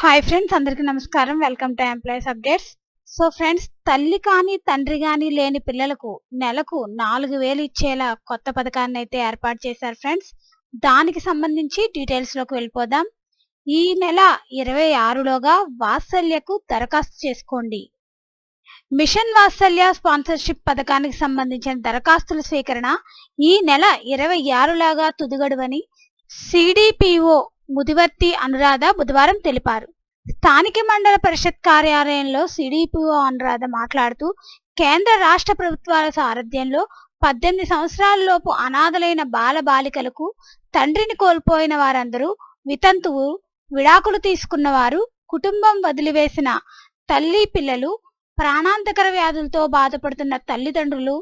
Hi friends అందరికీ నమస్కారం. Welcome to employees updates so friends తల్లి కానీ తండ్రి కానీ లేని పిల్లలకు నెలకు నాలుగు వేలు ఇచ్చేలా కొత్త పథకాన్ని అయితే ఏర్పాటు చేశారు ఫ్రెండ్స్ దానికి సంబంధించి డీటెయిల్స్లోకి వెళ్ళిపోదాం. ఈ నెల ఇరవై ఆరులోగా వాత్సల్యకు దరఖాస్తు చేసుకోండి. మిషన్ వాత్సల్య స్పాన్సర్షిప్ పథకానికి సంబంధించిన దరఖాస్తుల స్వీకరణ ఈ నెల ఇరవై ఆరులాగా తుదిగడువని సిడిపిఓ ముదివర్తి అనురాధ బుధవారం తెలిపారు. స్థానిక మండల పరిషత్ కార్యాలయంలో సిడిపిఓ అనురాధ మాట్లాడుతూ కేంద్ర రాష్ట్ర ప్రభుత్వాల సారథ్యంలో పద్దెనిమిది సంవత్సరాలలోపు అనాథలైన బాల బాలికలకు తండ్రిని కోల్పోయిన వారందరూ వితంతువు విడాకులు తీసుకున్న వారు కుటుంబం వదిలివేసిన తల్లి పిల్లలు ప్రాణాంతకర వ్యాధులతో బాధపడుతున్న తల్లిదండ్రులు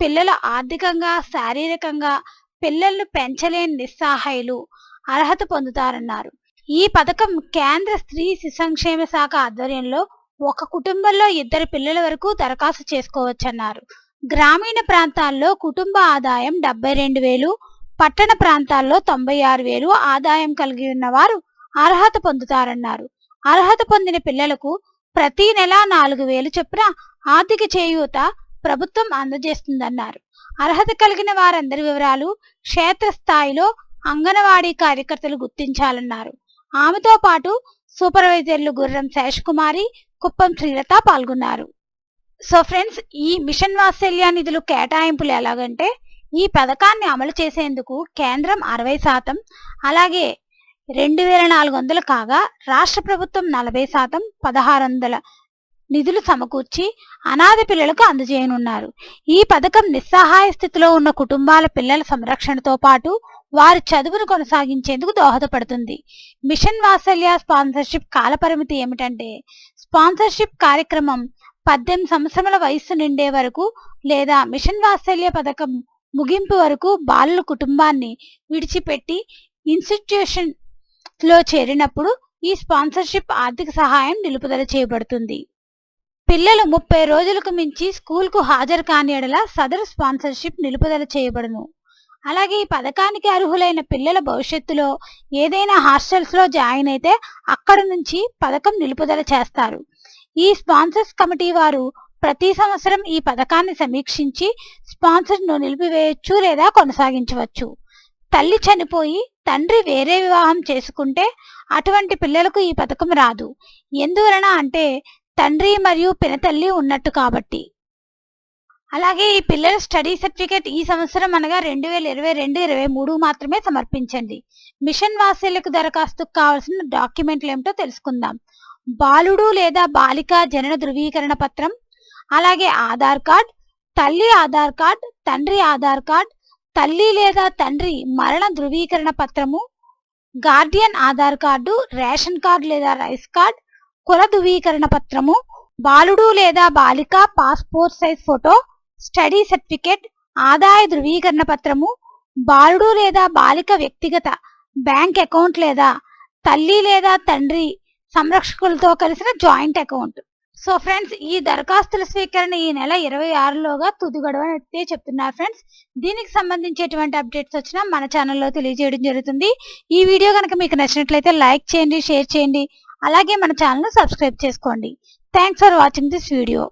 పిల్లల ఆర్థికంగా శారీరకంగా పిల్లలను పెంచలేని నిస్సహాయులు అర్హత పొందుతారన్నారు. ఈ పథకం కేంద్ర స్త్రీ శిశు సంక్షేమ శాఖ ఆధ్వర్యంలో ఒక కుటుంబంలో ఇద్దరు పిల్లల వరకు దరఖాస్తు చేసుకోవచ్చన్నారు. గ్రామీణ ప్రాంతాల్లో కుటుంబ ఆదాయం డెబ్బై రెండు వేలు పట్టణ ప్రాంతాల్లో తొంభై ఆరు వేలు ఆదాయం కలిగి ఉన్నవారు అర్హత పొందుతారన్నారు. అర్హత పొందిన పిల్లలకు ప్రతి నెల నాలుగు వేలు చొప్పున ఆర్థిక చేయూత ప్రభుత్వం అందజేస్తుందన్నారు. అర్హత కలిగిన వారందరి వివరాలు క్షేత్రస్థాయిలో అంగన్వాడీ కార్యకర్తలు గుర్తించాలన్నారు. ఆమెతో పాటు సూపర్వైజర్లు గుర్రం శేషకుమారి కుప్పం శ్రీలత పాల్గొన్నారు. సో ఫ్రెండ్స్ ఈ మిషన్ వాత్సల్య నిధులు కేటాయింపులు ఎలాగంటే ఈ పథకాన్ని అమలు చేసేందుకు కేంద్రం అరవై శాతం అలాగే రెండు వేల నాలుగు వందలు కాగా రాష్ట్ర ప్రభుత్వం నలభై శాతం పదహారు వందల నిధులు సమకూర్చి అనాథ పిల్లలకు అందజేయనున్నారు. ఈ పథకం నిస్సహాయ స్థితిలో ఉన్న కుటుంబాల పిల్లల సంరక్షణతో పాటు వారి చదువును కొనసాగించేందుకు దోహదపడుతుంది. మిషన్ వాత్సల్య స్పాన్సర్షిప్ కాలపరిమితి ఏమిటంటే స్పాన్సర్షిప్ కార్యక్రమం పద్దెనిమిది సంవత్సరముల వయస్సు నిండే వరకు లేదా మిషన్ వాత్సల్య పథకం ముగింపు వరకు బాలుల కుటుంబాన్ని విడిచిపెట్టి ఇన్స్టిట్యూషన్లో చేరినప్పుడు ఈ స్పాన్సర్షిప్ ఆర్థిక సహాయం నిలుపుదల చేయబడుతుంది. పిల్లలు ముప్పై రోజులకు మించి స్కూల్కు హాజరు కాని ఎడల సదరు స్పాన్సర్షిప్ నిలుపుదల చేయబడును. అలాగే ఈ పథకానికి అర్హులైన పిల్లల భవిష్యత్తులో ఏదైనా హాస్టల్స్లో జాయిన్ అయితే అక్కడ నుంచి పథకం నిలుపుదల చేస్తారు. ఈ స్పాన్సర్స్ కమిటీ వారు ప్రతి సంవత్సరం ఈ పథకాన్ని సమీక్షించి స్పాన్సర్ను నిలిపివేయచ్చు లేదా కొనసాగించవచ్చు. తల్లి చనిపోయి తండ్రి వేరే వివాహం చేసుకుంటే అటువంటి పిల్లలకు ఈ పథకం రాదు. ఎందువలన అంటే తండ్రి మరియు పినతల్లి ఉన్నట్టు కాబట్టి. అలాగే ఈ పిల్లల స్టడీ సర్టిఫికేట్ ఈ సంవత్సరం అనగా రెండు వేల ఇరవై రెండు ఇరవై మూడు మాత్రమే సమర్పించండి. మిషన్ వాసీలకు దరఖాస్తుకు కావాల్సిన డాక్యుమెంట్లు ఏమిటో తెలుసుకుందాం. బాలుడు లేదా బాలిక జనన ధృవీకరణ పత్రం అలాగే ఆధార్ కార్డ్ తల్లి ఆధార్ కార్డ్ తండ్రి ఆధార్ కార్డ్ తల్లి లేదా తండ్రి మరణ ధృవీకరణ పత్రము guardian Aadhaar card ration card లేదా రైస్ కార్డ్ కుల ధృవీకరణ పత్రము. బాలుడు లేదా బాలిక passport size photo study certificate ఆదాయ ధృవీకరణ పత్రము. బాలుడు లేదా బాలిక వ్యక్తిగత బ్యాంక్ అకౌంట్ లేదా తల్లి లేదా తండ్రి సంరక్షకులతో కలిసిన జాయింట్ అకౌంట్. సో ఫ్రెండ్స్ ఈ దరఖాస్తుల స్వీకరణ ఈ నెల ఇరవై ఆరులోగా తుది చెప్తున్నారు ఫ్రెండ్స్. దీనికి సంబంధించేటువంటి అప్డేట్స్ వచ్చినా మన ఛానల్లో తెలియజేయడం జరుగుతుంది. ఈ వీడియో కనుక మీకు నచ్చినట్లయితే లైక్ చేయండి షేర్ చేయండి. అలాగే మన ఛానల్ను సబ్స్క్రైబ్ చేసుకోండి. Thanks for watching this video